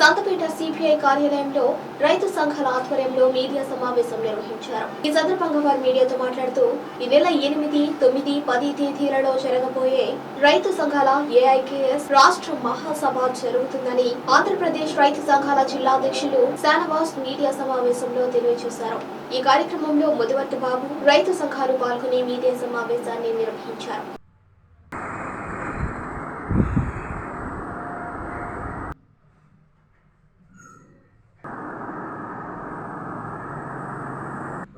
Santhapeta CPI కార్యాలయంలో రైతు సంఘాల ఆధ్వర్యంలో మీడియా సమావేశం నిర్వహించారు. ఈ సందర్భంగా వారు మీడియాతో మాట్లాడుతూ ఈ నెల ఎనిమిది తొమ్మిది పది తేదీలలో జరగబోయే రైతు సంఘాల ఏఐకేఎస్ రాష్ట్ర మహాసభ జరుగుతుందని ఆంధ్రప్రదేశ్ రైతు సంఘాల జిల్లా అధ్యక్షులు శానవాస్ మీడియా సమావేశంలో తెలియజేశారు. ఈ కార్యక్రమంలో ముదివర్తి బాబు రైతు సంఘాలు పాల్గొని మీడియా సమావేశాన్ని నిర్వహించారు.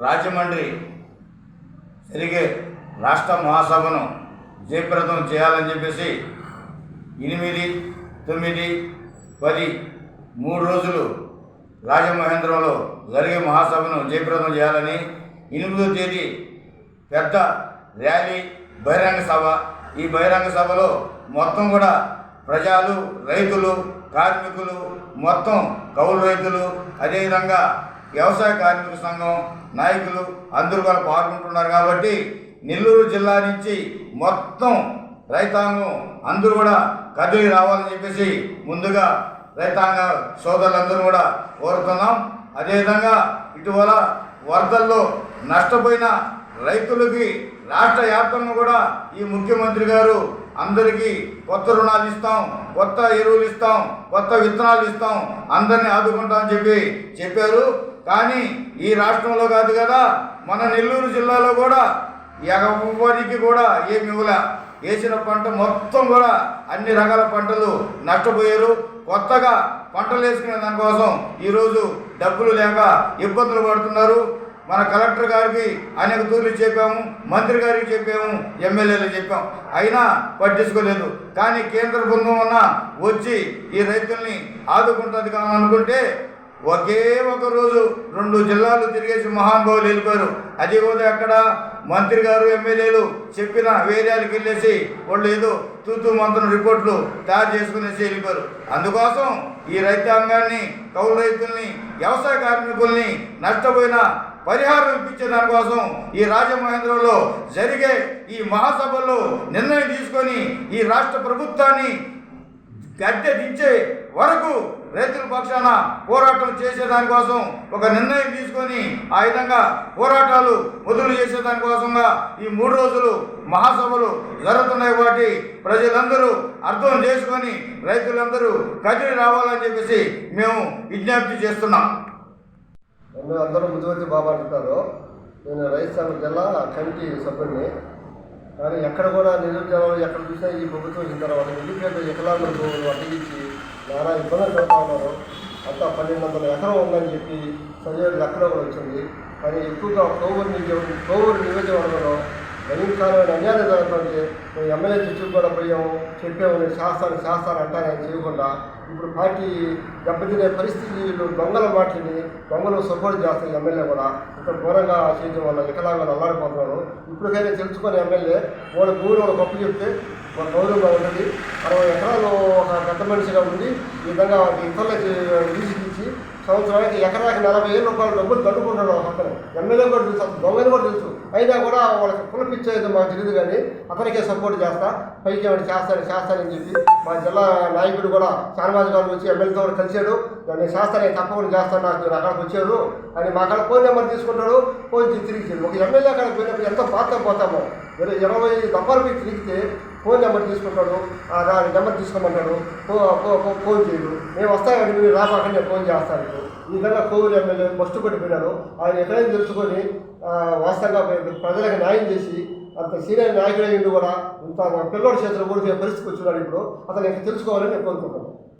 రాజమండ్రి జరిగే రాష్ట్ర మహాసభను జయప్రదం చేయాలని చెప్పేసి ఎనిమిది తొమ్మిది పది మూడు రోజులు రాజమహేంద్రంలో జరిగే మహాసభను జయప్రదం చేయాలని ఎనిమిదో తేదీ పెద్ద ర్యాలీ బహిరంగ సభ. ఈ బహిరంగ సభలో మొత్తం కూడా ప్రజలు రైతులు కార్మికులు మొత్తం కౌలు రైతులు అదేవిధంగా వ్యవసాయ కార్మిక సంఘం నాయకులు అందరూ కూడా పాల్గొంటున్నారు కాబట్టి నెల్లూరు జిల్లా నుంచి మొత్తం రైతాంగం అందరూ కూడా కదిలి రావాలని చెప్పేసి ముందుగా రైతాంగ సోదరులందరూ కూడా కోరుతున్నాం. అదేవిధంగా ఇటీవల వరదల్లో నష్టపోయిన రైతులకి రాష్ట్ర వ్యాప్తంగా కూడా ఈ ముఖ్యమంత్రి గారు అందరికీ కొత్త రుణాలు ఇస్తాం కొత్త ఎరువులు ఇస్తాం కొత్త విత్తనాలు ఇస్తాం అందరినీ ఆదుకుంటామని చెప్పి చెప్పారు. కానీ ఈ రాష్ట్రంలో కాదు కదా మన నెల్లూరు జిల్లాలో కూడా ఎగవ్వడానికి కూడా ఏమి ఇవ్వలే. వేసిన పంట మొత్తం కూడా అన్ని రకాల పంటలు నష్టపోయారు. కొత్తగా పంటలు వేసుకునే దానికోసం ఈరోజు డబ్బులు లేక ఇబ్బందులు పడుతున్నారు. మన కలెక్టర్ గారికి అనేక తూర్లు చెప్పాము మంత్రి గారికి చెప్పాము ఎమ్మెల్యేలు చెప్పాము అయినా పట్టించుకోలేదు. కానీ కేంద్ర బృందం ఉన్న వచ్చి ఈ రైతుల్ని ఆదుకుంటుంది కానీ అనుకుంటే ఒకే ఒక రోజు రెండు జిల్లాలు తిరిగేసి మహానుభావులు వెళ్ళిపోయారు అది కూడా అక్కడ మంత్రి గారు ఎమ్మెల్యేలు చెప్పిన వేర్యాలకు వెళ్ళేసి వాళ్ళు ఏదో తూతు మంత్రం రిపోర్ట్లు తయారు చేసుకునేసి వెళ్ళిపోయారు అందుకోసం ఈ రైతాంగాన్ని కౌలు రైతుల్ని వ్యవసాయ కార్మికుల్ని నష్టపోయిన పరిహారం ఇప్పించే దానికోసం ఈ రాజమహేంద్రంలో జరిగే ఈ మహాసభలో నిర్ణయం తీసుకొని ఈ రాష్ట్ర ప్రభుత్వాన్ని గద్దె దించే వరకు రైతుల పక్షాన పోరాటం చేసేదానికోసం ఒక నిర్ణయం తీసుకొని ఆ విధంగా పోరాటాలు మొదలు చేసేదానికోసంగా ఈ మూడు రోజులు మహాసభలు జరుగుతున్నాయి కాబట్టి ప్రజలందరూ అర్థం చేసుకొని రైతులందరూ కదిలి రావాలని చెప్పేసి మేము విజ్ఞప్తి చేస్తున్నాం. నేను అందరూ ముదివర్తి బాబా అంటున్నారు నేను రైతు సంఘ జిల్లా కమిటీ సభ్యుడిని. కానీ ఎక్కడ కూడా నిరుద్యోగం ఎక్కడ చూసినా ఈ ప్రభుత్వం వచ్చిన తర్వాత ఎందుకంటే వికలాంగుల అడ్డగించి నానా ఇబ్బందులు పెడతా ఉన్నారు. అంతా పన్నెండు వందల ఎకరం ఉందని చెప్పి సజీవులు లెక్కలో కూడా వచ్చింది. కానీ ఎక్కువగా కోవూరు నియోజక కోవూరు నియోజకవర్గంలో భయంకరమైన అన్యాయం జరుగుతుంది మేము ఎమ్మెల్యే చుట్టూ కూడా పోయాము. చెప్పాము శాస్త్రాన్ని శాస్త్రాన్ని అంటారని చేయకుండా. ఇప్పుడు పార్టీ దెబ్బతినే పరిస్థితి వీళ్ళు దొంగల మాటని దొంగలు సపోర్ట్ చేస్తారు ఎమ్మెల్యే కూడా. ఇంత ఘోరంగా చేయడం వల్ల వికలాంగులు అల్లాడిపోతున్నారు. ఇప్పటికైనా తెలుసుకొని ఎమ్మెల్యే వాళ్ళ ఊరు వాళ్ళ గొప్ప చెప్తే ఒక గౌరవంగా ఉంటుంది. అరవై ఎకరాలు ఒక పెద్ద మనిషిగా ఉండి ఈ విధంగా ఇతరులకి తీసి సంవత్సరానికి ఎకరాకి నలభై వేల రూపాయలు డబ్బులు కట్టుకుంటాడు ఒక పక్కన. ఎమ్మెల్యే కూడా తెలుసు దొంగని కూడా తెలుసు. అయినా కూడా వాళ్ళకి కులపిచ్చేది మాకు తెలియదు కానీ అతనికే సపోర్ట్ చేస్తా. పైకి ఏమైనా చేస్తాను చేస్తానని చెప్పి మా జిల్లా నాయకుడు కూడా శానవాజ్ గారు వచ్చి ఎమ్మెల్యేతో కూడా కలిశాడు. నేను చేస్తాను తప్పకుండా చేస్తాను నాకు మీరు అక్కడికి వచ్చారు అని మా అక్కడ ఫోన్ నెంబర్ తీసుకుంటాడు. ఫోన్ తిరిగి ఒక ఎమ్మెల్యే అక్కడ పోయినప్పుడు ఎంత బాధ పోతామో. ఇరవై ఇరవై దఫాలు తిరిగితే ఫోన్ నెంబర్ తీసుకుంటాడు. ఆ రా నెంబర్ తీసుకోమంటాడు. ఫోన్ చేయడు. మేము వస్తామండి మీరు రాబాకండి ఫోన్ చేస్తాను ఈ విధంగా కోవిడ్ ఎమ్మెల్యే బస్టు కొట్టిపోయినారు ఆయన ఎక్కడైనా తెలుసుకొని వాస్తవంగా ప్రజలకు న్యాయం చేసి అంత సీనియర్ నాయకుడు అయ్యిండు కూడా ఇంత పిల్లోడి చేతిలో ఓడిపోయే పరిస్థితికి వచ్చినాడు ఇప్పుడు. అతను తెలుసుకోవాలని నేను కోరుకుంటున్నాను.